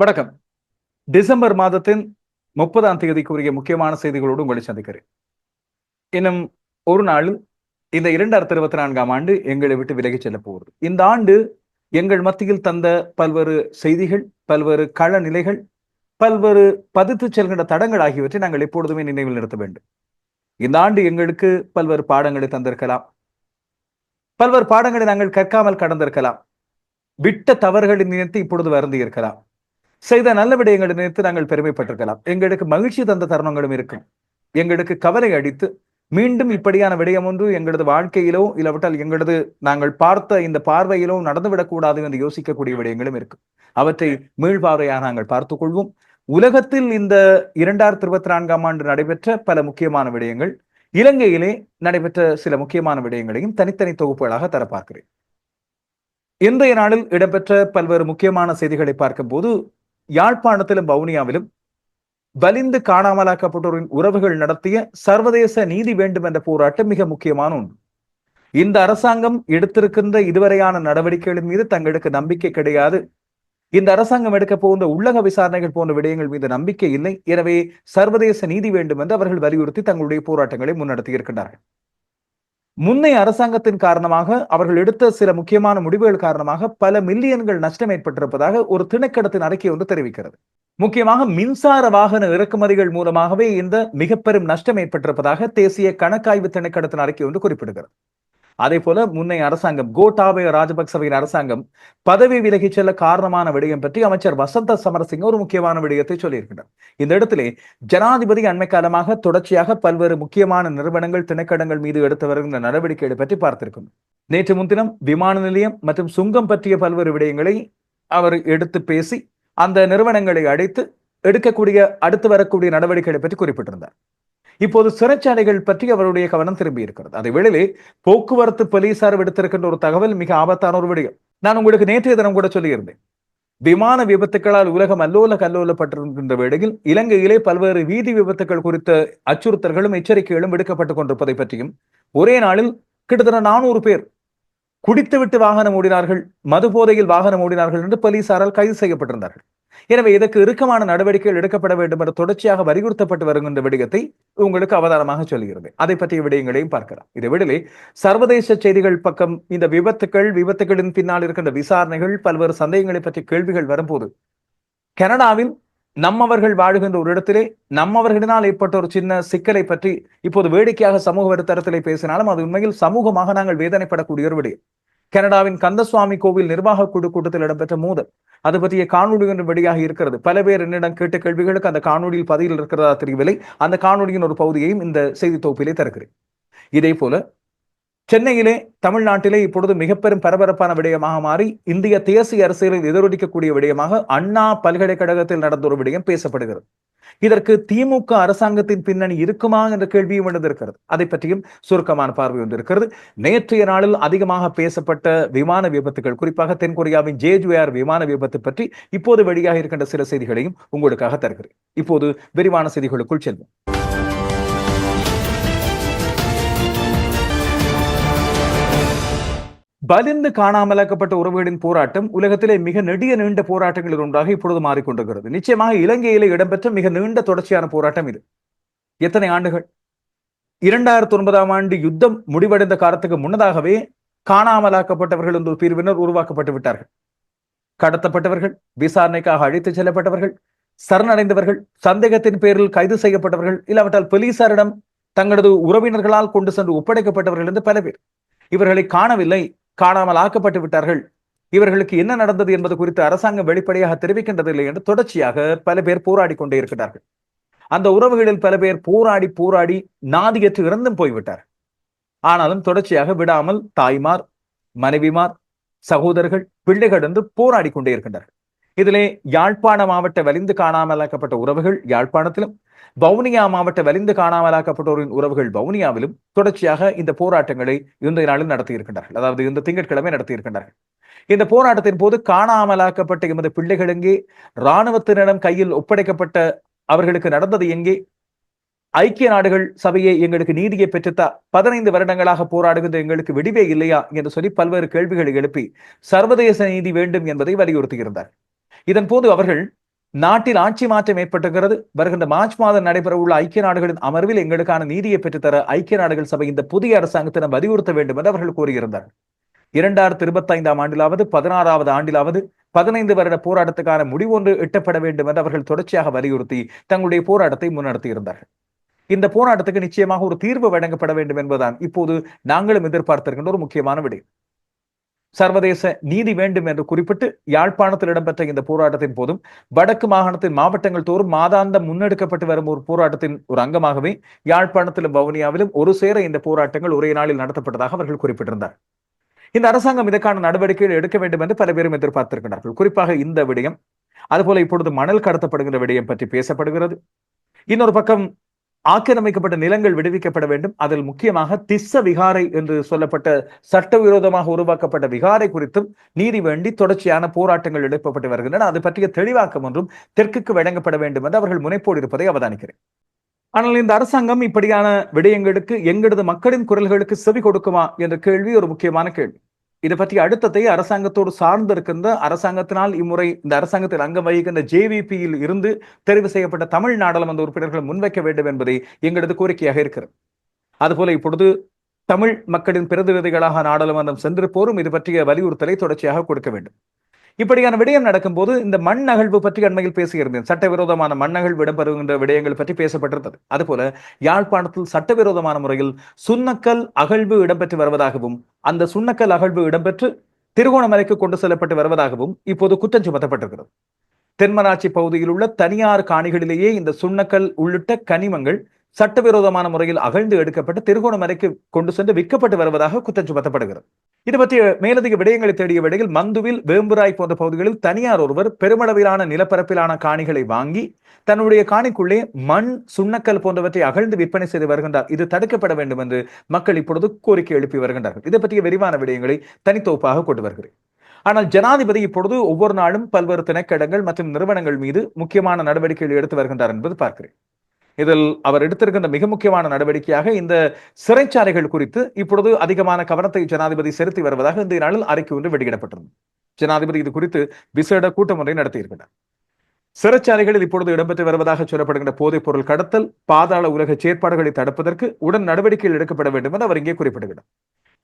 வணக்கம். டிசம்பர் மாதத்தின் முப்பதாம் தேதிக்குரிய முக்கியமான செய்திகளோடு உங்களை சந்திக்கிறேன். இன்னும் ஒரு நாள் இந்த இரண்டாயிரத்தி இருபத்தி நான்காம் ஆண்டு எங்களை விட்டு விலகி செல்ல போகிறது. இந்த ஆண்டு எங்கள் மத்தியில் தந்த பல்வேறு செய்திகள் பல்வேறு கள நிலைகள் பல்வேறு பதித்து செல்கின்ற தடங்கள் ஆகியவற்றை நாங்கள் எப்பொழுதுமே நினைவில் நிறுத்த வேண்டும். இந்த ஆண்டு எங்களுக்கு பல்வேறு பாடங்களை தந்திருக்கலாம். பல்வேறு பாடங்களை நாங்கள் கற்காமல் கடந்திருக்கலாம். விட்ட தவறுகளை நினைத்து இப்பொழுது வருந்தி இருக்கலாம் செய்த நல்ல விடயங்களை நினைத்து நாங்கள் பெருமைப்பட்டிருக்கலாம். எங்களுக்கு மகிழ்ச்சி தந்த தருணங்களும் இருக்கும். எங்களுக்கு கவலை அடித்து மீண்டும் இப்படியான விடயம் ஒன்று எங்களது வாழ்க்கையிலோ இல்லாவிட்டால் எங்களது நாங்கள் பார்த்த இந்த பார்வையிலோ நடந்துவிடக்கூடாது என்று யோசிக்கக்கூடிய விடயங்களும் இருக்கும். அவற்றை மீள்பார்வையாக நாங்கள் பார்த்துக் கொள்வோம். உலகத்தில் இந்த இரண்டாயிரத்தி இருபத்தி நான்காம் ஆண்டு நடைபெற்ற பல முக்கியமான விடயங்கள் இலங்கையிலே நடைபெற்ற சில முக்கியமான விடயங்களையும் தனித்தனி தொகுப்புகளாக தர பார்க்கிறேன் இன்றைய நாளில் இடம்பெற்ற பல்வேறு முக்கியமான செய்திகளை பார்க்கும்போது யாழ்ப்பாணத்திலும் வவுனியாவிலும் வலிந்து காணாமலாக்கப்பட்டோரின் உறவுகள் நடத்திய சர்வதேச நீதி வேண்டும் என்ற போராட்டம் மிக முக்கியமான ஒன்று. இந்த அரசாங்கம் எடுத்திருக்கின்ற இதுவரையான நடவடிக்கைகளின் மீது தங்களுக்கு நம்பிக்கை கிடையாது. இந்த அரசாங்கம் எடுக்க போகின்ற உள்ளக விசாரணைகள் போன்ற விடயங்கள் மீது நம்பிக்கை இல்லை. எனவே சர்வதேச நீதி வேண்டும் என்று அவர்கள் வலியுறுத்தி தங்களுடைய போராட்டங்களை முன்னெடுத்தி இருக்கின்றார்கள். முன்னைய அரசாங்கத்தின் காரணமாக அவர்கள் எடுத்த சில முக்கியமான முடிவுகள் காரணமாக பல மில்லியன்கள் நஷ்டம் ஏற்பட்டிருப்பதாக ஒரு திணைக்கடத்தின் அறிக்கை ஒன்று தெரிவிக்கிறது. முக்கியமாக மின்சார வாகன இறக்குமதிகள் மூலமாகவே இந்த மிக பெரும் நஷ்டம் ஏற்பட்டிருப்பதாக தேசிய கணக்காய்வு திணைக்கடத்தின் அறிக்கை ஒன்று குறிப்பிடுகிறது. அதே போல முன்னைய அரசாங்கம் கோட்டாபய ராஜபக்சவையின் அரசாங்கம் பதவி விலகிச் செல்ல காரணமான விடயம் பற்றி அமைச்சர் வசந்த சமரசிங்க ஒரு முக்கியமான விடயத்தை சொல்லியிருக்கிறார் இந்த இடத்திலே ஜனாதிபதி அண்மை காலமாக தொடர்ச்சியாக பல்வேறு முக்கியமான நிறுவனங்கள் திணைக்கடங்கள் மீது எடுத்து வருகின்ற நடவடிக்கைகளை பற்றி பார்த்திருக்கும். நேற்று முன்தினம் விமான நிலையம் மற்றும் சுங்கம் பற்றிய பல்வேறு விடயங்களை அவர் எடுத்து பேசி அந்த நிறுவனங்களை அழைத்து எடுக்கக்கூடிய அடுத்து வரக்கூடிய நடவடிக்கைகளை பற்றி குறிப்பிட்டிருந்தார். இப்போது சிறைச்சாலைகள் பற்றி அவருடைய கவனம் திரும்பி இருக்கிறது. அதே வேளையிலே போக்குவரத்து போலீசார் விடுத்திருக்கின்ற ஒரு தகவல் மிக ஆபத்தான ஒரு விடயம். நான் உங்களுக்கு நேற்றைய தினம் கூட சொல்லியிருந்தேன். விமான விபத்துகளால் உலகம் அல்லோல கல்லோலப்பட்டிருக்கின்ற வேளையில் இலங்கையிலே பல்வேறு வீதி விபத்துக்கள் குறித்த அச்சுறுத்தல்களும் எச்சரிக்கைகளும் விடுக்கப்பட்டுக் கொண்டிருப்பதை பற்றியும் ஒரே நாளில் கிட்டத்தட்ட நானூறு பேர் குடித்துவிட்டு வாகனம் ஓடினார்கள் மது போதையில் வாகனம் ஓடினார்கள் என்று போலீசாரால் கைது செய்யப்பட்டிருந்தார்கள். எனவே இதற்கு இறுக்கமான நடவடிக்கைகள் எடுக்கப்பட வேண்டும் என்று தொடர்ச்சியாக வலியுறுத்தப்பட்டு வருகின்ற விடயத்தை உங்களுக்கு அவதாரமாக சொல்கிறது அதை பற்றிய விடயங்களையும் பார்க்கலாம். இதை விடலே சர்வதேச செய்திகள் பக்கம் இந்த விபத்துக்கள் விபத்துகளின் பின்னால் இருக்கின்ற விசாரணைகள் பல்வேறு சந்தேகங்களை பற்றி கேள்விகள் வரும்போது கனடாவில் நம்மவர்கள் வாழுகின்ற ஒரு இடத்திலே நம்மவர்களினால் ஏற்பட்ட ஒரு சின்ன சிக்கலை பற்றி இப்போது வேடிக்கையாக சமூக வலைத்தளத்திலே பேசினாலும் அது உண்மையில் சமூகமாக நாங்கள் வேதனைப்படக்கூடிய ஒரு விடயம். கனடாவின் கந்தசுவாமி கோவில் நிர்வாக குழு கூட்டத்தில் இடம்பெற்ற மோதல் அது பற்றிய காணொலி ஒன்று வெளியாக இருக்கிறது. பல பேர் என்னிடம் கேட்ட கேள்விகளுக்கு அந்த காணொலியில் பதிவில் இருக்கிறதா தெரியவில்லை. அந்த காணொலியின் ஒரு பகுதியையும் இந்த செய்தி தொகுப்பிலே தருகிறேன். இதே போல சென்னையிலே தமிழ்நாட்டிலே இப்பொழுது மிக பெரும் பரபரப்பான விடயமாக மாறி இந்திய தேசிய அரசியலில் எதிரொலிக்கக்கூடிய விடயமாக அண்ணா பல்கலைக்கழகத்தில் நடந்த ஒரு விடயம் பேசப்படுகிறது. இதற்கு திமுக அரசாங்கத்தின் பின்னணி இருக்குமா என்ற கேள்வியும் எழுந்திருக்கிறது. அதை பற்றியும் சுருக்கமான பார்வை ஒன்று இருக்கிறது. நேற்றைய நாளில் அதிகமாக பேசப்பட்ட விமான விபத்துகள் குறிப்பாக தென்கொரியாவின் ஜேஜுஆர் விமான விபத்து பற்றி இப்போது வெளியாக இருக்கின்ற சில செய்திகளையும் உங்களுக்காக தருகிறேன். இப்போது விரிவான செய்திகளுக்குள் செல்வோம். பலிந்து காணாமலாக்கப்பட்ட உறவுகளின் போராட்டம் உலகத்திலே மிக நெடிய நீண்ட போராட்டங்களில் ஒன்றாக இப்பொழுது மாறிக்கொண்டிருக்கிறது. நிச்சயமாக இலங்கையிலே இடம்பெற்ற மிக நீண்ட தொடர்ச்சியான போராட்டம் இது. எத்தனை ஆண்டுகள்? இரண்டாயிரத்தி ஒன்பதாம் ஆண்டு யுத்தம் முடிவடைந்த காலத்துக்கு முன்னதாகவே காணாமலாக்கப்பட்டவர்கள் என்ற ஒரு பிரிவினர் உருவாக்கப்பட்டு விட்டார்கள். கடத்தப்பட்டவர்கள் விசாரணைக்காக அழைத்துச் செல்லப்பட்டவர்கள் சரணடைந்தவர்கள் சந்தேகத்தின் பேரில் கைது செய்யப்பட்டவர்கள் இல்லாவிட்டால் போலீசாரிடம் தங்களது உறவினர்களால் கொண்டு சென்று ஒப்படைக்கப்பட்டவர்கள் என்று பல பேர். இவர்களை காணவில்லை. காணாமல் ஆக்கப்பட்டு விட்டார்கள். இவர்களுக்கு என்ன நடந்தது என்பது குறித்து அரசாங்கம் வெளிப்படையாக தெரிவிக்கின்றதில்லை என்று தொடர்ச்சியாக பல பேர் போராடி கொண்டே இருக்கிறார்கள். அந்த உறவுகளில் பல பேர் போராடி போராடி நாதியற்று இறந்தும் போய்விட்டார். ஆனாலும் தொடர்ச்சியாக விடாமல் தாய்மார் மனைவிமார் சகோதரர்கள் பிள்ளைகள் என்று போராடி கொண்டே இருக்கின்றார்கள் இதிலே யாழ்ப்பாண மாவட்ட வலிந்து காணாமலாக்கப்பட்ட உறவுகள் யாழ்ப்பாணத்திலும் வவுனியா மாவட்ட வலிந்து காணாமலாக்கப்பட்டோரின் உறவுகள் வவுனியாவிலும் தொடர்ச்சியாக இந்த போராட்டங்களை இன்றைய நாளில் நடத்தியிருக்கின்றார்கள். அதாவது இந்த திங்கட்கிழமை நடத்தியிருக்கின்றார்கள். இந்த போராட்டத்தின் போது காணாமலாக்கப்பட்ட எமது பிள்ளைகள் எங்கே? இராணுவத்தினரிடம் கையில் ஒப்படைக்கப்பட்ட அவர்களுக்கு நடந்தது எங்கே? ஐக்கிய நாடுகள் சபையை எங்களுக்கு நீதியை பெற்றுத்தா பதினைந்து வருடங்களாக போராடுகின்ற எங்களுக்கு விடிவே இல்லையா என்று சொல்லி பல்வேறு கேள்விகளை எழுப்பி சர்வதேச நீதி வேண்டும் என்பதை வலியுறுத்தியிருந்தார் இதன் போது அவர்கள் நாட்டில் ஆட்சி மாற்றம் ஏற்பட்டிருக்கிறது. வருகின்ற மார்ச் மாதம் நடைபெறவுள்ள ஐக்கிய நாடுகளின் அமர்வில் எங்களுக்கான நீதியை பெற்றுத்தர ஐக்கிய நாடுகள் சபை இந்த புதிய அரசாங்கத்திடம் வலியுறுத்த வேண்டும் என்று அவர்கள் கூறியிருந்தார்கள் இரண்டாயிரத்தி இருபத்தி ஐந்தாம் ஆண்டிலாவது பதினாறாவது ஆண்டிலாவது பதினைந்து வருட போராட்டத்துக்கான முடிவொன்று எட்டப்பட வேண்டும் என்று அவர்கள் தொடர்ச்சியாக வலியுறுத்தி தங்களுடைய போராட்டத்தை முன்னெடுத்தி இருந்தார்கள் இந்த போராட்டத்துக்கு நிச்சயமாக ஒரு தீர்வு வழங்கப்பட வேண்டும் என்பதுதான் இப்போது நாங்களும் எதிர்பார்த்திருக்கின்ற ஒரு முக்கியமான விடயம் சர்வதேச நீதி வேண்டும் என்று குறிப்பிட்டு யாழ்ப்பாணத்தில் இடம்பெற்ற இந்த போராட்டத்தின் போதும் வடக்கு மாகாணத்தின் மாவட்டங்கள் தோறும் மாதாந்தம் முன்னெடுக்கப்பட்டு வரும் ஒரு போராட்டத்தின் ஒரு அங்கமாகவே யாழ்ப்பாணத்திலும் வவுனியாவிலும் ஒரு சேர இந்த போராட்டங்கள் ஒரே நாளில் நடத்தப்பட்டதாக அவர்கள் குறிப்பிட்டிருந்தார். இந்த அரசாங்கம் இதற்கான நடவடிக்கைகள் எடுக்க வேண்டும் என்று பல பேரும் எதிர்பார்த்திருக்கிறார்கள். குறிப்பாக இந்த விடயம் அதுபோல இப்பொழுது மணல் கடத்தப்படுகிற விடயம் பற்றி பேசப்படுகிறது. இன்னொரு பக்கம் ஆக்கிரமிக்கப்பட்ட நிலங்கள் விடுவிக்கப்பட வேண்டும். அதில் முக்கியமாக திஸ்ஸ விகாரை என்று சொல்லப்பட்ட சட்டவிரோதமாக உருவாக்கப்பட்ட விகாரை குறித்தும் நீதி வேண்டி தொடர்ச்சியான போராட்டங்கள் எழுப்பப்பட்டு வருகின்றன. அது பற்றிய தெளிவாக்கம் ஒன்றும் தெற்குக்கு வழங்கப்பட வேண்டும் என்று அவர்கள் முனைப்போடு இருப்பதை அவதானிக்கிறேன். ஆனால் இந்த அரசாங்கம் இப்படியான விடயங்களுக்கு எங்களது மக்களின் குரல்களுக்கு செவி கொடுக்குமா என்ற கேள்வி ஒரு முக்கியமான கேள்வி. இது பற்றி அடுத்ததை அரசாங்கத்தோடு சார்ந்து இருக்கின்ற அரசாங்கத்தினால் இம்முறை இந்த அரசாங்கத்தில் அங்கம் வகிக்கின்ற ஜேவிபியில் இருந்து தெரிவு செய்யப்பட்ட தமிழ் நாடாளுமன்ற உறுப்பினர்கள் முன்வைக்க வேண்டும் என்பதை எங்களது கோரிக்கையாக இருக்கிறது. அதுபோல இப்பொழுது தமிழ் மக்களின் பிரதிநிதிகளாக நாடாளுமன்றம் சென்றிருப்போரும் இது பற்றிய வலியுறுத்தலை தொடர்ச்சியாக கொடுக்க வேண்டும். இப்படியான விடயம் நடக்கும்போது இந்த மண் அகழ்வு பற்றி அண்மையில் பேசியிருந்தேன். சட்டவிரோதமான மண் அகழ்வு இடம்பெறுகின்ற விடயங்கள் பற்றி பேசப்பட்டிருந்தது. அதுபோல யாழ்ப்பாணத்தில் சட்டவிரோதமான முறையில் சுண்ணக்கல் அகழ்வு இடம்பெற்று வருவதாகவும் அந்த சுண்ணக்கல் அகழ்வு இடம்பெற்று திருகோணமலைக்கு கொண்டு செல்லப்பட்டு வருவதாகவும் இப்போது குற்றம் சுமத்தப்பட்டிருக்கிறது. தென்மராட்சி பகுதியில் உள்ள தனியார் காணிகளிலேயே இந்த சுண்ணக்கல் உள்ளிட்ட கனிமங்கள் சட்டவிரோதமான முறையில் அகழ்ந்து எடுக்கப்பட்டு திருகோணமலைக்கு கொண்டு சென்று விற்கப்பட்டு வருவதாக குற்றம் சுமத்தப்படுகிறது. இது பற்றிய மேலதிக விடயங்களை தேடிய விடையில் மந்துவில் வேம்புராய் போன்ற பகுதிகளில் தனியார் ஒருவர் பெருமளவிலான நிலப்பரப்பிலான காணிகளை வாங்கி தன்னுடைய காணிக்குள்ளே மண் சுண்ணக்கல் போன்றவற்றை அகழ்ந்து விற்பனை செய்து வருகின்றார். இது தடுக்கப்பட வேண்டும் என்று மக்கள் இப்பொழுது கோரிக்கை எழுப்பி வருகின்றார்கள். இதை பற்றிய விரிவான விடயங்களை தனித்தொகுப்பாக கொண்டு வருகிறேன். ஆனால் ஜனாதிபதி இப்பொழுது ஒவ்வொரு நாளும் பல்வேறு திணைக்கடங்கள் மற்றும் நிறுவனங்கள் மீது முக்கியமான நடவடிக்கைகள் எடுத்து வருகின்றார் என்பது பார்க்கிறேன். இதில் அவர் எடுத்திருக்கின்ற மிக முக்கியமான நடவடிக்கையாக இந்த சிறைச்சாலைகள் குறித்து இப்பொழுது அதிகமான கவனத்தை ஜனாதிபதி செலுத்தி வருவதாக இந்த நாளில் அறிக்கை ஒன்று வெளியிடப்பட்டிருந்தது. ஜனாதிபதி இது குறித்து விசேட கூட்டம் ஒன்றை நடத்தியிருக்கிறார் சிறைச்சாலைகளில் இப்பொழுது இடம்பெற்று வருவதாக சொல்லப்படுகின்ற போதைப் பொருள் கடத்தல் பாதாள உலக செயற்பாடுகளை தடுப்பதற்கு உடன் நடவடிக்கைகள் எடுக்கப்பட வேண்டும் என்று அவர் இங்கே குறிப்பிடுகிறார்.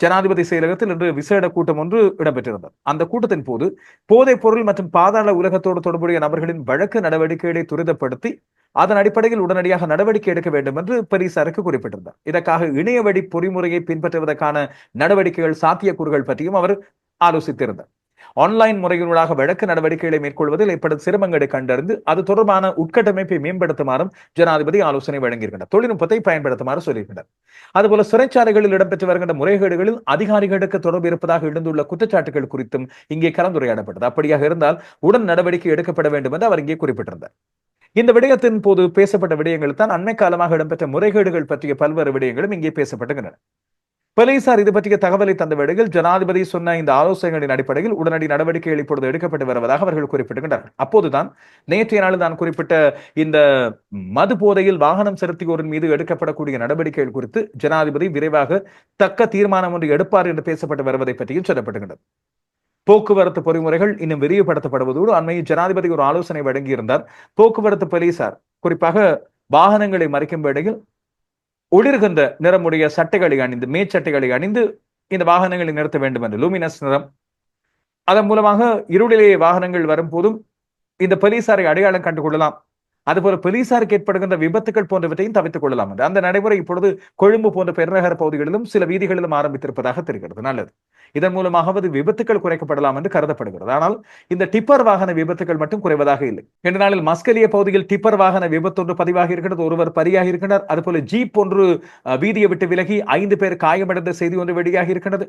ஜனாதிபதி செயலகத்தில் இன்று விசேட கூட்டம் ஒன்று இடம்பெற்றிருந்தது. அந்த கூட்டத்தின் போது போதைப் பொருள் மற்றும் பாதாள உலகத்தோடு தொடர்புடைய நபர்களின் வழக்கு நடவடிக்கைகளை துரிதப்படுத்தி அதன் அடிப்படையில் உடனடியாக நடவடிக்கை எடுக்க வேண்டும் என்று போலீசாருக்கு குறிப்பிட்டிருந்தார். இதற்காக இணையவழி பொறிமுறையை பின்பற்றுவதற்கான நடவடிக்கைகள் சாத்தியக்கூறுகள் பற்றியும் அவர் ஆலோசித்திருந்தார். ஆன்லைன் முறைகளாக வழக்கு நடவடிக்கைகளை மேற்கொள்வதில் ஏற்படும் சிரமங்களை கண்டறிந்து அது தொடர்பான உட்கட்டமைப்பை மேம்படுத்துமாறும் ஜனாதிபதி ஆலோசனை வழங்கியிருக்கிறார் தொழில்நுட்பத்தை பயன்படுத்துமாறு சொல்லியிருக்கிறார் அதுபோல சிறைச்சாலைகளில் இடம்பெற்று வருகின்ற முறைகேடுகளில் அதிகாரிகளுக்கு தொடர்பு இருப்பதாக எழுந்துள்ள குற்றச்சாட்டுகள் குறித்தும் இங்கே கலந்துரையாடப்பட்டது. அப்படியாக இருந்தால் உடன் நடவடிக்கை எடுக்கப்பட வேண்டும் என்று அவர் இங்கே குறிப்பிட்டிருந்தார். இந்த விடயத்தின் போது பேசப்பட்ட விடயங்கள் தான் அண்மை காலமாக இடம்பெற்ற முறைகேடுகள் பற்றிய பல்வேறு விடயங்களும் இங்கே பேசப்பட்டுகின்றன. போலீசார் இது பற்றிய தகவலை தந்த வேளையில் ஜனாதிபதி சொன்ன இந்த ஆலோசனைகளின் அடிப்படையில் உடனடி நடவடிக்கைகள் இப்பொழுது எடுக்கப்பட்டு வருவதாக அவர்கள் குறிப்பிட்டுகின்றனர் அப்போதுதான் நேற்றைய நாள் தான் குறிப்பிட்ட இந்த மது போதையில் வாகனம் செலுத்தியோரின் மீது எடுக்கப்படக்கூடிய நடவடிக்கைகள் குறித்து ஜனாதிபதி விரைவாக தக்க தீர்மானம் ஒன்று எடுப்பார் என்று பேசப்பட்டு வருவதை பற்றியும் சொல்லப்படுகின்றது போக்குவரத்து பொறிமுறைகள் இன்னும் விரிவுபடுத்தப்படுவதோடு அண்மையில் ஜனாதிபதி ஒரு ஆலோசனை வழங்கியிருந்தார். போக்குவரத்து போலீசார் குறிப்பாக வாகனங்களை மறைக்கும் வேளையில் ஒளிர்கின்ற நிறமுடைய சட்டைகளை அணிந்து மேச்சட்டைகளை அணிந்து இந்த வாகனங்களை நிறுத்த வேண்டும் என்று லூமினஸ் நிறம். அதன் மூலமாக இருளிலேயே வாகனங்கள் வரும்போதும் இந்த போலீசாரை அடையாளம் கண்டுகொள்ளலாம். அதுபோல போலீசாருக்கு ஏற்படுகின்ற விபத்துகள் போன்றவற்றையும் தவித்துக் கொள்ளலாம் என்று. அந்த நடைமுறை இப்பொழுது கொழும்பு போன்ற பெருநகர பகுதிகளிலும் சில வீதிகளிலும் ஆரம்பித்திருப்பதாக தெரிகிறது. நல்லது. இதன் மூலமாகவது விபத்துகள் குறைக்கப்படலாம் என்று கருதப்படுகிறது. ஆனால் இந்த டிப்பர் வாகன விபத்துகள் மட்டும் குறைவதாக இல்லை. இரண்டு நாளில் மஸ்கலிய பகுதியில் டிப்பர் வாகன விபத்து ஒன்று பதிவாக இருக்கிறது ஒருவர் பரியாகி இருக்கின்றார் அதுபோல ஜீப் ஒன்று வீதியை விட்டு விலகி ஐந்து பேர் காயமடைந்த செய்தி ஒன்று வெளியாகி இருக்கிறது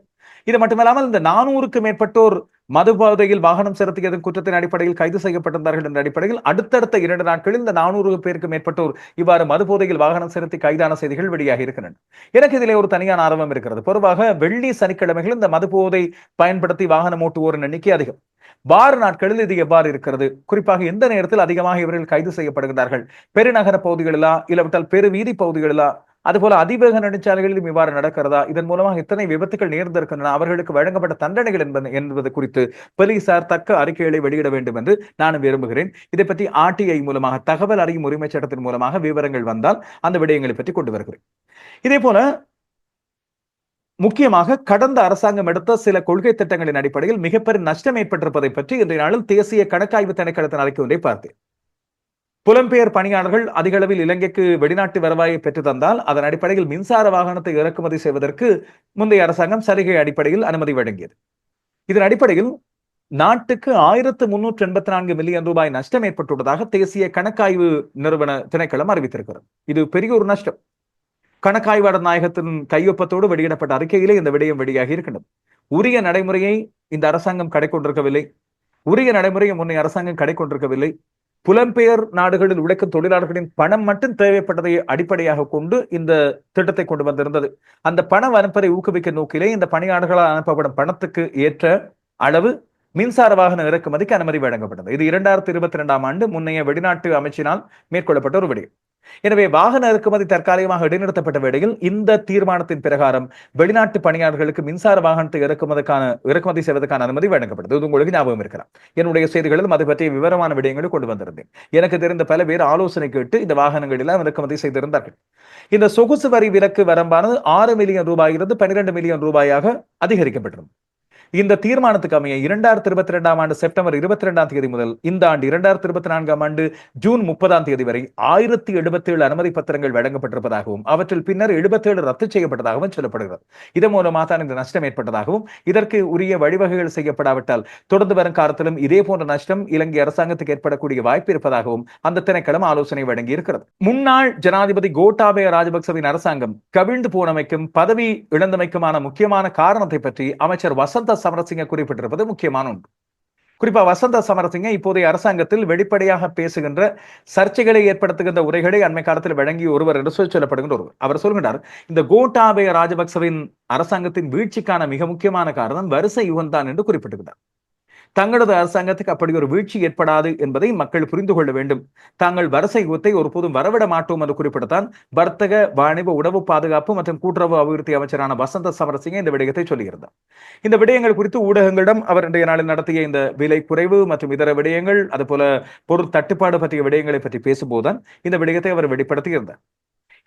இது மட்டுமல்லாமல் இந்த நானூறுக்கு மேற்பட்டோர் மதுபோதையில் வாகனம் செலுத்தியதன் குற்றத்தின் அடிப்படையில் கைது செய்யப்பட்டிருந்தார்கள் என்ற அடிப்படையில் அடுத்தடுத்த இரண்டு நாட்களில் இந்த நானூறு பேருக்கு மேற்பட்டோர் இவ்வாறு மதுபோதையில் வாகனம் செலுத்தி கைதான செய்திகள் வெளியாகி இருக்கின்றன. எனக்கு இதிலே ஒரு தனியான ஆர்வம் இருக்கிறது. பொதுவாக வெள்ளி சனிக்கிழமைகள் இந்த மதுபோதை பயன்படுத்தி வாகனம் ஓட்டுவோரின் எண்ணிக்கை அதிகம். வார நாட்களில் இது எவ்வாறு இருக்கிறது? குறிப்பாக எந்த நேரத்தில் அதிகமாக இவர்கள் கைது செய்யப்படுகிறார்கள் பெருநகர பகுதிகளிலா இல்லாவிட்டால் பெரு வீதி பகுதிகளிலா அதுபோல அதிவேக நெடுஞ்சாலைகளிலும் இவ்வாறு நடக்கிறதா? இதன் மூலமாக இத்தனை விபத்துகள் நேர்ந்திருக்கின்றன? அவர்களுக்கு வழங்கப்பட்ட தண்டனைகள் என்பது என்பது குறித்து போலீசார் தக்க அறிக்கைகளை வெளியிட வேண்டும் என்று நான் விரும்புகிறேன். இதை பற்றி ஆர்டிஐ மூலமாக தகவல் அறியும் உரிமை சட்டத்தின் மூலமாக விவரங்கள் வந்தால் அந்த விடயங்களை பற்றி கொண்டு வருகிறேன். இதே போல முக்கியமாக கடந்த அரசாங்கம் எடுத்த சில கொள்கை திட்டங்களின் அடிப்படையில் மிகப்பெரிய நஷ்டம் ஏற்பட்டிருப்பதை பற்றி இன்றைய நாளில் தேசிய கணக்காய்வு திணைக்களத்தின் அறிக்கை ஒன்றை பார்த்தேன். புலம்பெயர் பணியாளர்கள் அதிக அளவில் இலங்கைக்கு வெளிநாட்டு வருவாயை பெற்று தந்தால் அதன் அடிப்படையில் மின்சார வாகனத்தை இறக்குமதி செய்வதற்கு முந்தைய அரசாங்கம் சலுகை அடிப்படையில் அனுமதி வழங்கியது. இதன் அடிப்படையில் நாட்டுக்கு ஆயிரத்து முன்னூற்று எண்பத்தி நான்கு மில்லியன் ரூபாய் நஷ்டம் ஏற்பட்டுள்ளதாக தேசிய கணக்காய்வு நிறுவன திணைக்களம் அறிவித்திருக்கிறது. இது பெரிய ஒரு நஷ்டம். கணக்காய்வாளர் நாயகத்தின் கையொப்பத்தோடு வெளியிடப்பட்ட அறிக்கையிலே இந்த விடயம் வெளியாகி இருக்கின்றது. உரிய நடைமுறையை இந்த அரசாங்கம் கடை கொண்டிருக்கவில்லை உரிய நடைமுறையை முன்னை அரசாங்கம் கடை கொண்டிருக்கவில்லை புலம்பெயர் நாடுகளில் உழைக்கும் தொழிலாளர்களின் பணம் மட்டும் தேவைப்பட்டதை அடிப்படையாக கொண்டு இந்த திட்டத்தை கொண்டு வந்திருந்தது. அந்த பணம் அனுப்பதை ஊக்குவிக்கும் நோக்கிலே இந்த பணியாளர்களால் அனுப்பப்படும் பணத்துக்கு ஏற்ற அளவு மின்சார வாகன இறக்குமதிக்கு அனுமதி வழங்கப்பட்டது. இது இரண்டாயிரத்தி இருபத்தி இரண்டாம் ஆண்டு முன்னைய வெளிநாட்டு அமைச்சினால் மேற்கொள்ளப்பட்ட ஒரு விடயம் எனவே வாகன இறக்குமதி தற்காலிகமாக இடைநிறுத்தப்பட்ட வேளையில் இந்த தீர்மானத்தின் பிரகாரம் வெளிநாட்டு பணியாளர்களுக்கு மின்சார வாகனத்தை இறக்குமதிக்கான இறக்குமதி செய்வதற்கான அனுமதி வழங்கப்பட்டது இது உங்களுக்கு ஞாபகம் இருக்கலாம். என்னுடைய செய்திகளிலும் அதை பற்றிய விவரமான விடயங்களை கொண்டு வந்திருந்தேன். எனக்கு தெரிந்த பல பேர் ஆலோசனை கேட்டு இந்த வாகனங்கள் எல்லாம் இறக்குமதி செய்திருந்தார்கள். இந்த சொகுசு வரி விலக்கு வரம்பானது ஆறு மில்லியன் ரூபாயிலிருந்து பன்னிரண்டு மில்லியன் ரூபாயாக அதிகரிக்கப்பட்டிருந்தது. இந்த தீர்மானத்துக்கு அமைய இரண்டாயிரத்தி இருபத்தி ரெண்டாம் ஆண்டு செப்டம்பர் இருபத்தி ரெண்டாம் தேதி முதல் இந்த ஆண்டு இரண்டாயிரத்தி இருபத்தி நான்காம் ஆண்டு ஜூன் முப்பதாம் தேதி வரை ஆயிரத்தி எழுபத்தி ஏழு அனுமதி பத்திரங்கள் வழங்கப்பட்டிருப்பதாகவும் அவற்றில் பின்னர் எழுபத்தி ஏழு ரத்து செய்யப்பட்டதாகவும் சொல்லப்படுகிறது. இதன் மூலமாக தான் இந்த நஷ்டம் ஏற்பட்டதாகவும் இதற்கு உரிய வழிவகைகள் செய்யப்படாவிட்டால் தொடர்ந்து வரும் காலத்திலும் இதே போன்ற நஷ்டம் இலங்கை அரசாங்கத்துக்கு ஏற்படக்கூடிய வாய்ப்பு இருப்பதாகவும் அந்த திணைக்களம் ஆலோசனை வழங்கி இருக்கிறது. முன்னாள் ஜனாதிபதி கோட்டாபய ராஜபக்சவின் அரசாங்கம் கவிழ்ந்து போனமைக்கும் பதவி இழந்தமைக்குமான முக்கியமான காரணத்தை பற்றி அமைச்சர் வசந்த சமரசிங்க குறிப்பிட்டிருப்பது முக்கியமான ஒன்று. குறிப்பா வசந்த சமரசிங்க இப்போதைய அரசாங்கத்தில் வெளிப்படையாக பேசுகின்ற சர்ச்சைகளை ஏற்படுத்துகின்ற உரைகளை அண்மை காலத்தில் வழங்கிய ஒருவர் என்று சொல்லி சொல்லப்படுகின்ற ஒருவர். அவர் சொல்கின்றார் இந்த கோட்டாபய ராஜபக்சவின் அரசாங்கத்தின் வீழ்ச்சிக்கான மிக முக்கியமான காரணம் வரிசை யுகன் தான் என்று குறிப்பிட்டிருக்கிறார். தங்களது அரசாங்கத்துக்கு அப்படி ஒரு வீழ்ச்சி ஏற்படாது என்பதை மக்கள் புரிந்து கொள்ள வேண்டும். தாங்கள் வரிசை யுகத்தை ஒருபோதும் வரவிட மாட்டோம் என்று குறிப்பிடத்தான் வர்த்தக வாணிப உணவு பாதுகாப்பு மற்றும் கூட்டுறவு அபிவிருத்தி அமைச்சரான வசந்த சமரசிங்க இந்த விடயத்தை சொல்லியிருந்தார். இந்த விடயங்கள் குறித்து ஊடகங்களிடம் அவர் இன்றைய நாளில் நடத்திய இந்த விலை குறைவு மற்றும் இதர விடயங்கள் அதுபோல பொருள் தட்டுப்பாடு பற்றிய விடயங்களை பற்றி பேசும்போதுதான் இந்த விடயத்தை அவர் வெளிப்படுத்தியிருந்தார்.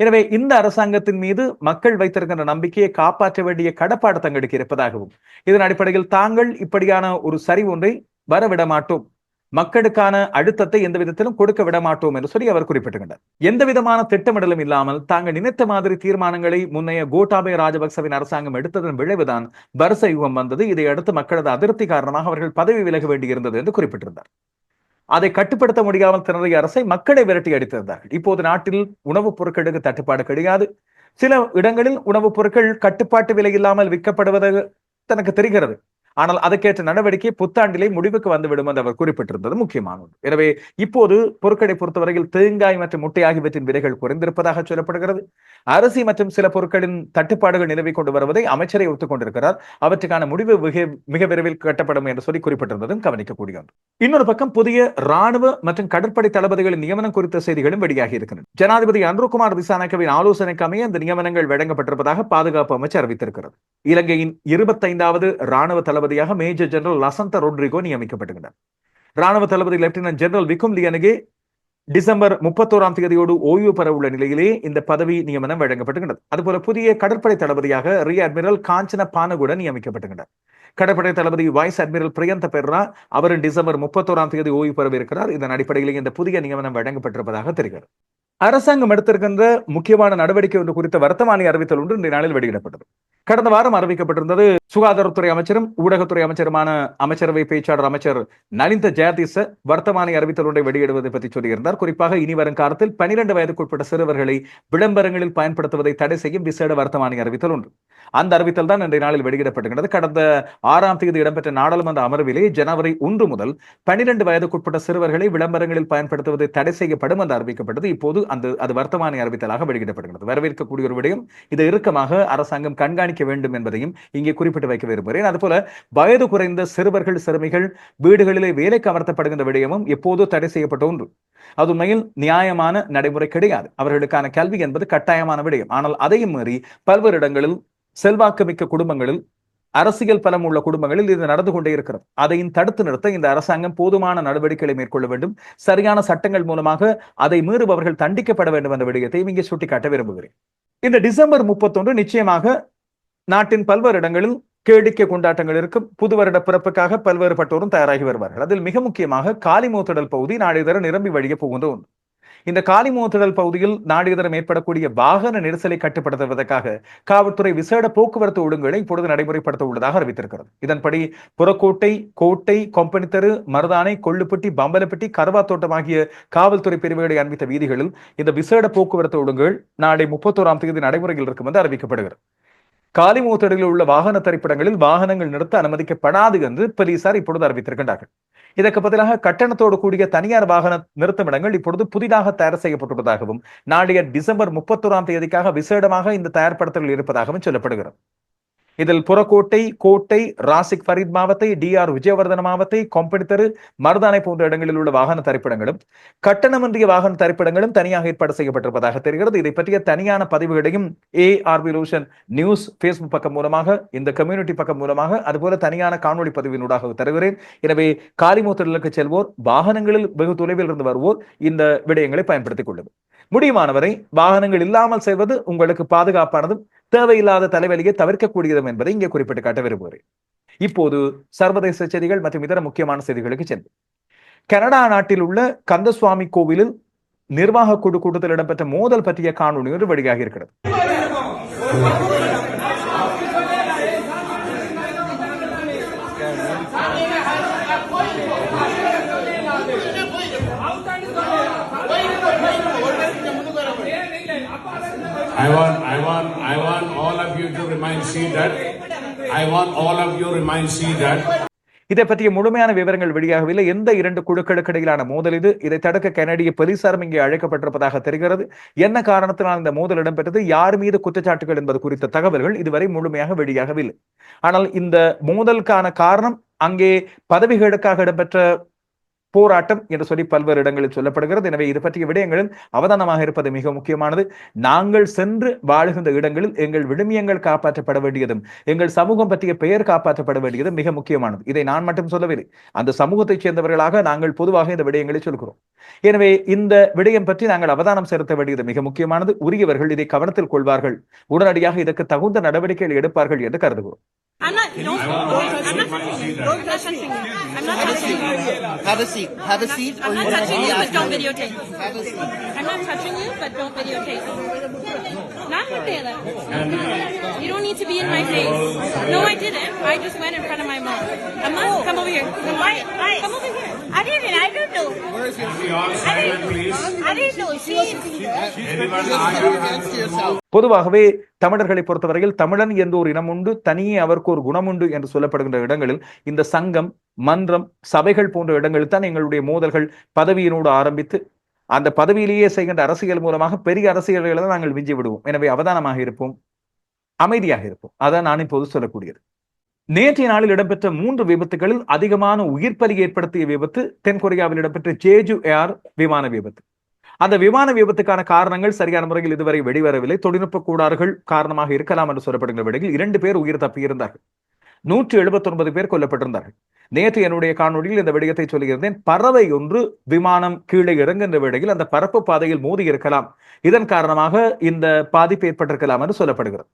எனவே இந்த அரசாங்கத்தின் மீது மக்கள் வைத்திருக்கின்ற நம்பிக்கையை காப்பாற்ற வேண்டிய கடப்பாடு தங்களுக்கு இருப்பதாகவும் இதன் அடிப்படையில் தாங்கள் இப்படியான ஒரு சரிவு ஒன்றை வரவிட மாட்டோம் மக்களுக்கான அழுத்தத்தை எந்த விதத்திலும் கொடுக்க விட மாட்டோம் என்று சொல்லி அவர் குறிப்பிட்டுகின்றார் எந்த விதமான திட்டமிடலும் இல்லாமல் தாங்கள் நினைத்த மாதிரி தீர்மானங்களை முன்னைய கோட்டாபய ராஜபக்சவின் அரசாங்கம் எடுத்ததன் விளைவுதான் வருஷ யுகம் வந்தது. இதையடுத்து மக்களது அதிருப்தி காரணமாக அவர்கள் பதவி விலக வேண்டியிருந்தது என்று குறிப்பிட்டிருந்தார். அதை கட்டுப்படுத்த முடியாமல் திணறிய அரசை மக்களை விரட்டி அடித்திருந்தார்கள். இப்போது நாட்டில் உணவுப் பொருட்களுக்கு தட்டுப்பாடு கிடையாது. சில இடங்களில் உணவுப் பொருட்கள் கட்டுப்பாட்டு விலை இல்லாமல் விற்கப்படுவது தனக்கு தெரிகிறது. ஆனால் அதற்கேற்ற நடவடிக்கை புத்தாண்டிலே முடிவுக்கு வந்துவிடும் என்று அவர் குறிப்பிட்டிருந்தது. முக்கியமான ஒன்று. எனவே இப்போது பொருட்களை பொறுத்தவரையில் தேங்காய் மற்றும் முட்டை ஆகியவற்றின் விலைகள் குறைந்திருப்பதாக சொல்லப்படுகிறது. அரிசி மற்றும் சில பொருட்களின் தட்டுப்பாடுகள் நிலவி கொண்டு வருவதை அமைச்சரை ஒத்துக்கொண்டிருக்கிறார் அவற்றுக்கான முடிவு மிக மிக விரைவில் கட்டப்படும் என்று சொல்லி குறிப்பிட்டிருந்ததும் கவனிக்கக்கூடிய ஒன்று இன்னொரு பக்கம் புதிய ராணுவ மற்றும் கடற்படை தளபதிகளின் நியமனம் குறித்த செய்திகளும் வெளியாகி இருக்கின்றன. ஜனாதிபதி அன்ருகுமார் திசாநாயக்கவின் ஆலோசனைக்கு அமைய இந்த நியமனங்கள் வழங்கப்பட்டிருப்பதாக பாதுகாப்பு அமைச்சர் அறிவித்திருக்கிறது இலங்கையின் இருபத்தைந்தாவது ராணுவ தளபதியாக மேஜர் ஜெனரல் லசந்த ரொட்ரிகோ நியமிக்கப்பட்டுகிறார் ராணுவ தளபதி லெப்டினன்ட் ஜெனரல் விக்கும் லியனகே டிசம்பர் முப்பத்தோராம் தேதியோடு ஓய்வு பெற உள்ள நிலையிலே இந்த பதவி நியமனம் வழங்கப்பட்டுகிறது அதுபோல புதிய கடற்படை தளபதியாக ரிய அட்மிரல் காஞ்சன பானகுட நியமிக்கப்பட்டுகிறார் கடற்படை தளபதி வைஸ் அட்மிரல் பிரியந்த பெர்ரா அவரின் டிசம்பர் முப்பத்தோராம் தேதி ஓய்வு பெறவிருக்கிறார். இதன் அடிப்படையில் இந்த புதிய நியமனம் வழங்கப்பட்டிருப்பதாக தெரிகிறது. அரசாங்கம் எடுத்திருக்கின்ற முக்கியமான நடவடிக்கை ஒன்று குறித்த வர்த்தமானி அறிவித்தல் ஒன்று இந்த நாளில் வெளியிடப்பட்டது. கடந்த வாரம் அறிவிக்கப்பட்டிருந்தது சுகாதாரத்துறை அமைச்சரும் ஊடகத்துறை அமைச்சருமான அமைச்சரவை பேச்சாளர் அமைச்சர் நலிந்த ஜெயதீச வர்த்தமானி அறிவித்தல் ஒன்றை வெளியிடுவது பற்றி சொல்லியிருந்தார். குறிப்பாக இனி வரும் காலத்தில் பனிரெண்டு வயதுக்குட்பட்ட சிறுவர்களை விளம்பரங்களில் பயன்படுத்துவதை தடை செய்யும் விசேட வர்த்தமானி அறிவித்தல் ஒன்று அந்த அறிவித்தல் தான் இன்றைய நாளில் வெளியிடப்பட்டுகிறது கடந்த ஆறாம் தேதி இடம்பெற்ற நாடாளுமன்ற அமர்விலே ஜனவரி ஒன்று முதல் பனிரெண்டு வயதுக்குட்பட்ட சிறுவர்களை விளம்பரங்களில் பயன்படுத்துவது தடை செய்யப்படும் என்று அறிவிக்கப்பட்டது. இப்போது அந்த அது வர்த்தமானி அறிவித்தலாக வெளியிடப்படுகிறது வரவேற்கக்கூடிய ஒரு விடயம் இதை இறுக்கமாக அரசாங்கம் கண்காணிக்க வேண்டும் என்பதையும் இங்கே குறிப்பிட்டு வைக்க விரும்புகிறேன். அதுபோல வயது குறைந்த சிறுவர்கள் சிறுமிகள் வீடுகளிலே வேலைக்கு அமர்த்தப்படுகின்ற விடயமும் எப்போதோ தடை செய்யப்பட்ட ஒன்று. அது உண்மையில் நியாயமான நடைமுறை கிடையாது. அவர்களுக்கான கல்வி என்பது கட்டாயமான விடயம். ஆனால் அதையும் மீறி பல்வேறு இடங்களில் செல்வாக்குமிக்க குடும்பங்களில் அரசியல் பலம் உள்ள குடும்பங்களில் இது நடந்து கொண்டே இருக்கிறது. அதையும் தடுத்து நிறுத்த இந்த அரசாங்கம் போதுமான நடவடிக்கைகளை மேற்கொள்ள வேண்டும். சரியான சட்டங்கள் மூலமாக அதை மீறுபவர்கள் தண்டிக்கப்பட வேண்டும் என்ற விடயத்தையும் இங்கே சுட்டிக்காட்ட விரும்புகிறேன். இந்த டிசம்பர் முப்பத்தொன்று நிச்சயமாக நாட்டின் பல்வேறு இடங்களில் கேளிக்கை கொண்டாட்டங்கள் இருக்கும். புது வருட பிறப்புக்காக பல்வேறுபட்டோரும் தயாராகி வருவார்கள். அதில் மிக முக்கியமாக காலிமூத்தடல் பகுதி நாளைதர நிரம்பி வழிய போகின்ற ஒன்று. இந்த காலிமோத்திடல் பகுதியில் நாடியதரம் ஏற்படக்கூடிய வாகன நெரிசலை கட்டுப்படுத்துவதற்காக காவல்துறை விசேட போக்குவரத்து ஒழுங்குகளை இப்பொழுது நடைமுறைப்படுத்த உள்ளதாக அறிவித்திருக்கிறது. இதன்படி புறக்கோட்டை கோட்டை கொம்பனித்தரு மருதானை கொள்ளுப்பட்டி பம்பலப்பட்டி கருவாத்தோட்டம் ஆகிய காவல்துறை பிரிவுகளை அன்பித்த வீதிகளில் இந்த விசேட போக்குவரத்து ஒழுங்குகள் நாளை முப்பத்தோராம் தேதி நடைமுறையில் இருக்கும் என்று அறிவிக்கப்படுகிறது. காலிமூத்தடியில் உள்ள வாகன திரைப்படங்களில் வாகனங்கள் நிறுத்த அனுமதிக்கப்படாது என்று போலீசார் இப்பொழுது அறிவித்திருக்கின்றார்கள். இதற்கு பதிலாக கட்டணத்தோடு கூடிய தனியார் வாகன நிறுத்தமிடங்கள் இப்பொழுது புதிதாக தயார் செய்யப்பட்டுள்ளதாகவும் நாளைய டிசம்பர் முப்பத்தோராம் தேதிக்காக விசேடமாக இந்த தயார்படுத்தல்கள் இருப்பதாகவும் சொல்லப்படுகிறது. இதில் புறக்கோட்டை கோட்டை ராசிக் ஃபரீத் மாவத்தை டிஆர் விஜயவர்தன மாவத்தை கொம்படித்தரு மருதானை போன்ற இடங்களில் உள்ள வாகன தரிப்பிடங்களும் கட்டணமின்றிய வாகன தரிப்பிடங்களும் தனியாக ஏற்பாடு செய்யப்பட்டிருப்பதாக தெரிகிறது. இதை பற்றிய தனியான பதிவுகளையும் A RP Roshan news Facebook பக்கம் மூலமாக இந்த கம்யூனிட்டி பக்கம் மூலமாக அதுபோல தனியான காணொலி பதிவினூடாக தருகிறேன். எனவே காலிமூத்தலுக்கு செல்வோர் வாகனங்களில் வெகு தொலைவில் இருந்து வருவோர் இந்த விடயங்களை பயன்படுத்திக் கொள்ளும் முடியுமானவரை வாகனங்கள் இல்லாமல் செய்வது உங்களுக்கு பாதுகாப்பானதும் தேவையில்லாத தலைவலியை தவிர்க்கக்கூடியதும் என்பதை இங்கே குறிப்பிட்டு காட்ட விரும்புகிறேன். இப்போது சர்வதேச செய்திகள் மற்றும் இதர முக்கியமான செய்திகளுக்கு சென்று கனடா நாட்டில் உள்ள கந்தசுவாமி கோவிலில் நிர்வாக குழு கூட்டத்தில் இடம்பெற்ற மோதல் பற்றிய காணொலி ஒன்று வழியாக இருக்கிறது. I want, I want, I want all of you to remind see that. I want all of you remind see that. இதை பற்றிய முழுமையான விவரங்கள் வெளியாகவில்லை. எந்த இரண்டு குழுக்களுக்கு இடையிலான மோதல் இது? இதை தடுக்க கனடிய போலீசாரும் இங்கே அழைக்கப்பட்டிருப்பதாக தெரிகிறது. என்ன காரணத்தினால் இந்த மோதல் இடம்பெற்றது? யார் மீது குற்றச்சாட்டுகள் என்பது குறித்த தகவல்கள் இதுவரை முழுமையாக வெளியாகவில்லை. ஆனால் இந்த மோதலுக்கான காரணம் அங்கே பதவிகளுக்காக இடம்பெற்ற போராட்டம் என்று சொல்லி பல்வேறு இடங்களில் சொல்லப்படுகிறது. எனவே இது பற்றிய விடயங்களில் அவதானமாக இருப்பது மிக முக்கியமானது. நாங்கள் சென்று வாழுகின்ற இடங்களில் எங்கள் விழுமியங்கள் காப்பாற்றப்பட வேண்டியதும் எங்கள் சமூகம் பற்றிய பெயர் காப்பாற்றப்பட வேண்டியதும் மிக முக்கியமானது. இதை நான் மட்டும் சொல்லவில்லை. அந்த சமூகத்தைச் சேர்ந்தவர்களாக நாங்கள் பொதுவாக இந்த விடயங்களை சொல்கிறோம். எனவே இந்த விடயம் பற்றி நாங்கள் அவதானம் செலுத்த வேண்டியது மிக முக்கியமானது. உரியவர்கள் இதை கவனத்தில் கொள்வார்கள். உடனடியாக இதற்கு தகுந்த நடவடிக்கைகள் எடுப்பார்கள் என்று கருதுகிறோம். I'm not. Don't. I'm not touching you. Don't touch me. I'm not touching you. Have a seat. Have a seat. I'm not touching you, but don't videotape. Have a seat. I'm not touching you, but don't videotape. Not Mandela. You don't need to be in my face. No, I didn't. I just went in front of my mom. I'm not. Oh. Come over here. Come, Why? Why? come over here. I didn't. I don't know. Be all silent, please. I didn't know. She. Anyone argue? Against yourself. பொதுவாகவே தமிழர்களை பொறுத்தவரையில் தமிழன் என்ற ஒரு இனம் உண்டு தனியே அவருக்கு ஒரு குணம் உண்டு என்று சொல்லப்படுகின்ற இடங்களில் இந்த சங்கம் மன்றம் சபைகள் போன்ற இடங்களில் தான் எங்களுடைய மோதல்கள் பதவியினோடு ஆரம்பித்து அந்த பதவியிலேயே செய்கின்ற அரசியல் மூலமாக பெரிய அரசியல்களை தான் நாங்கள் விஞ்சி விடுவோம். எனவே அவதானமாக இருப்போம். அமைதியாக இருப்போம். அதான் நான் இப்போது சொல்லக்கூடியது. நேற்றைய நாளில் இடம்பெற்ற மூன்று விபத்துகளில் அதிகமான உயிர் பலி ஏற்படுத்திய விபத்து தென்கொரியாவில் இடம்பெற்ற ஜேஜு ஏர் விமான விபத்து. அந்த விமான விபத்துக்கான காரணங்கள் சரியான முறையில் இதுவரை வெளிவரவில்லை. தொழில்நுட்ப கூடாறுகள் காரணமாக இருக்கலாம் என்று சொல்லப்படுகிற விடையில் இரண்டு பேர் உயிர் தப்பியிருந்தார்கள். நூற்று எழுபத்தி ஒன்பது பேர் கொல்லப்பட்டிருந்தார்கள். நேற்று என்னுடைய காணொலியில் இந்த விடயத்தை சொல்லியிருந்தேன். பறவை ஒன்று விமானம் கீழே இறங்குகின்ற வேளையில் அந்த பரப்பு பாதையில் மோதி இருக்கலாம். இதன் காரணமாக இந்த பாதிப்பு ஏற்பட்டிருக்கலாம் என்று சொல்லப்படுகிறது.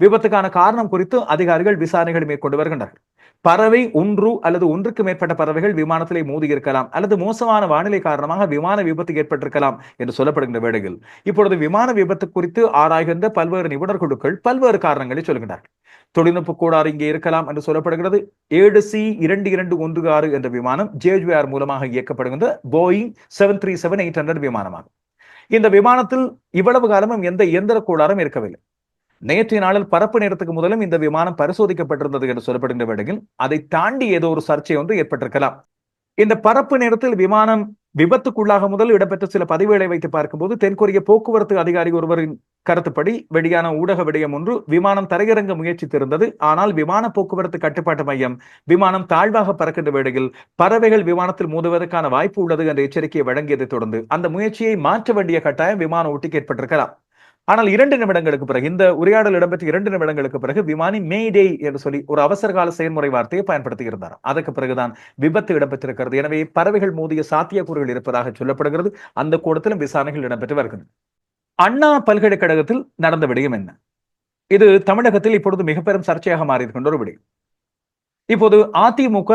விபத்துக்கான காரணம் குறித்து அதிகாரிகள் விசாரணைகளை மேற்கொண்டு வருகின்றார்கள் பறவை ஒன்று அல்லது ஒன்றுக்கு மேற்பட்ட பறவைகள் விமானத்திலே மோதி இருக்கலாம் அல்லது மோசமான வானிலை காரணமாக விமான விபத்து ஏற்பட்டிருக்கலாம் என்று சொல்லப்படுகின்ற வேளையில். இப்பொழுது விமான விபத்து குறித்து ஆராய்கின்ற பல்வேறு நிபுணர் குழுக்கள் பல்வேறு காரணங்களை சொல்கின்றார்கள். தொழில்நுட்ப கோளாறு இங்கே இருக்கலாம் என்று சொல்லப்படுகிறது. ஏழு சி இரண்டு இரண்டு ஒன்று ஆறு என்ற விமானம் ஜேஜ்விஆர் மூலமாக இயக்கப்படுகின்ற Boeing seven three seven eight hundred விமானமாகும். இந்த விமானத்தில் இவ்வளவு காலமும் எந்த இயந்திர கோளாறும் இருக்கவில்லை. நேற்றைய நாளில் பரப்பு நேரத்துக்கு முதலும் இந்த விமானம் பரிசோதிக்கப்பட்டிருந்தது என்று சொல்லப்படுகின்ற வேளையில் அதை தாண்டி ஏதோ ஒரு சர்ச்சை வந்து ஏற்பட்டிருக்கலாம். இந்த பரப்பு நேரத்தில் விமானம் விபத்துக்குள்ளாக முதல் இடம்பெற்ற சில பதிவுகளை வைத்து பார்க்கும்போது தென்கொரிய போக்குவரத்து அதிகாரி ஒருவரின் கருத்துப்படி வெளியான ஊடக விடயம் ஒன்று விமானம் தரையிறங்க முயற்சித்திருந்தது. ஆனால் விமான போக்குவரத்து கட்டுப்பாட்டு மையம் விமானம் தாழ்வாக பறக்கின்ற வேளையில் பறவைகள் விமானத்தில் மோதுவதற்கான வாய்ப்பு உள்ளது என்ற எச்சரிக்கையை வழங்கியதைத் தொடர்ந்து அந்த முயற்சியை மாற்ற வேண்டிய கட்டாயம் விமான ஓட்டிக்கு ஏற்பட்டிருக்கலாம் ஆனால் இரண்டு நிமிடங்களுக்கு பிறகு இந்த உரையாடல் இடம்பெற்ற இரண்டு நிமிடங்களுக்கு பிறகு விமானி மேடே என்று சொல்லி ஒரு அவசரகால செயல்முறை வார்த்தையை பயன்படுத்தி இருந்தார் அதற்கு பிறகுதான் விபத்து இடம்பெற்றிருக்கிறது. எனவே பறவைகள் மோதிய சாத்தியக்கூறுகள் இருப்பதாக சொல்லப்படுகிறது. அந்த கூடத்திலும் விசாரணைகள் இடம்பெற்று வருகின்றன. அண்ணா பல்கலைக்கழகத்தில் நடந்த விடயம் என்ன? இது தமிழகத்தில் இப்பொழுது மிக பெரும் சர்ச்சையாக மாறியிருக்கின்ற ஒரு விடயம். இப்போது அதிமுக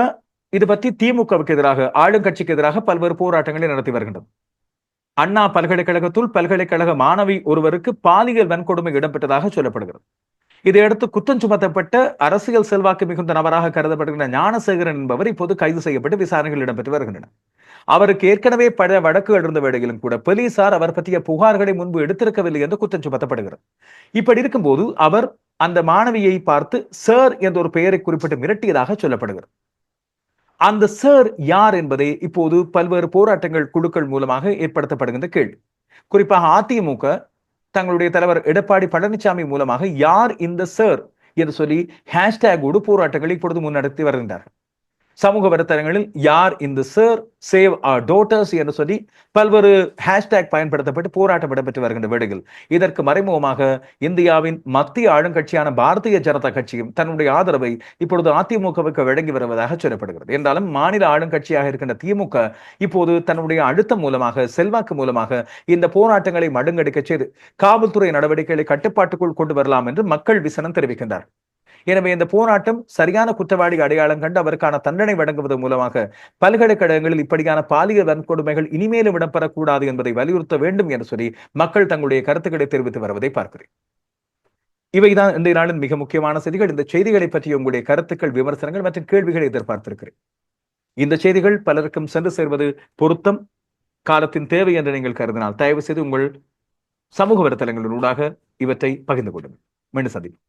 இது பற்றி திமுகவுக்கு எதிராக ஆளுங்கட்சிக்கு எதிராக பல்வேறு போராட்டங்களை நடத்தி வருகின்றது. அண்ணா பல்கலைக்கழகத்துள் பல்கலைக்கழக மாணவி ஒருவருக்கு பாலியல் வன்கொடுமை இடம்பெற்றதாக சொல்லப்படுகிறது. இதையடுத்து குற்றம் சுமத்தப்பட்ட அரசியல் செல்வாக்கு மிகுந்த நபராக கருதப்படுகிற ஞானசேகரன் என்பவர் இப்போது கைது செய்யப்பட்டு விசாரணைகள் இடம்பெற்று வருகின்றன. அவருக்கு ஏற்கனவே பல வழக்குகள் இருந்த வேளையிலும் கூட போலீசார் அவர் பற்றிய புகார்களை முன்பு எடுத்திருக்கவில்லை என்று குற்றம் சுமத்தப்படுகிறது. இப்படி இருக்கும்போது அவர் அந்த மாணவியை பார்த்து சார் என்ற ஒரு பெயரை குறிப்பிட்டு மிரட்டியதாக சொல்லப்படுகிறது. அந்த சார் யார் என்பதே இப்போது பல்வேறு போராட்டங்கள் குழுக்கள் மூலமாக ஏற்படுத்தப்படுகின்ற கேள்வி. குறிப்பாக அதிமுக தங்களுடைய தலைவர் எடப்பாடி பழனிசாமி மூலமாக யார் இந்த சார் என்று சொல்லி ஹேஷ்டேகோடு போராட்டங்களை இப்பொழுது முன்னெடுத்து வருகின்றார்கள் சமூக வலைத்தளங்களில் யார் இந்த சார் சேவ் ஆர் டோட்டர்ஸ் என்று சொல்லி பல்வேறு ஹேஷ்டேக் பயன்படுத்தப்பட்டு போராட்டம் இடம்பெற்று வருகின்ற வேளையில் இதற்கு மறைமுகமாக இந்தியாவின் மத்திய ஆளுங்கட்சியான பாரதிய ஜனதா கட்சியும் தன்னுடைய ஆதரவை இப்பொழுது அதிமுகவுக்கு வழங்கி வருவதாக சொல்லப்படுகிறது. என்றாலும் மாநில ஆளுங்கட்சியாக இருக்கின்ற திமுக இப்போது தன்னுடைய அழுத்தம் மூலமாக செல்வாக்கு மூலமாக இந்த போராட்டங்களை மடுங்கடிக்க செய்து காவல்துறை நடவடிக்கைகளை கட்டுப்பாட்டுக்குள் கொண்டு வரலாம் என்று மக்கள் விசனம் தெரிவிக்கின்றார் எனவே இந்த போராட்டம் சரியான குற்றவாளி அடையாளம் கண்டு அவருக்கான தண்டனை வழங்குவது மூலமாக பல்கலைக்கழகங்களில் இப்படியான பாலியல் வன்கொடுமைகள் இனிமேலும் இடம்பெறக்கூடாது என்பதை வலியுறுத்த வேண்டும் என்று சொல்லி மக்கள் தங்களுடைய கருத்துக்களை தெரிவித்து வருவதை பார்க்கிறேன். இவைதான் இன்றைய நாளின் மிக முக்கியமான செய்திகள். இந்த செய்திகளை பற்றிய உங்களுடைய கருத்துக்கள் விமர்சனங்கள் மற்றும் கேள்விகளை எதிர்பார்த்திருக்கிறேன். இந்த செய்திகள் பலருக்கும் சென்று சேர்வது பொருத்தம் காலத்தின் தேவை என்று நீங்கள் கருதினால் தயவு செய்து உங்கள் சமூக வலைத்தளங்களின் ஊடாக இவற்றை பகிர்ந்து கொள்ளுங்கள். மீண்டும் சந்திப்போம்.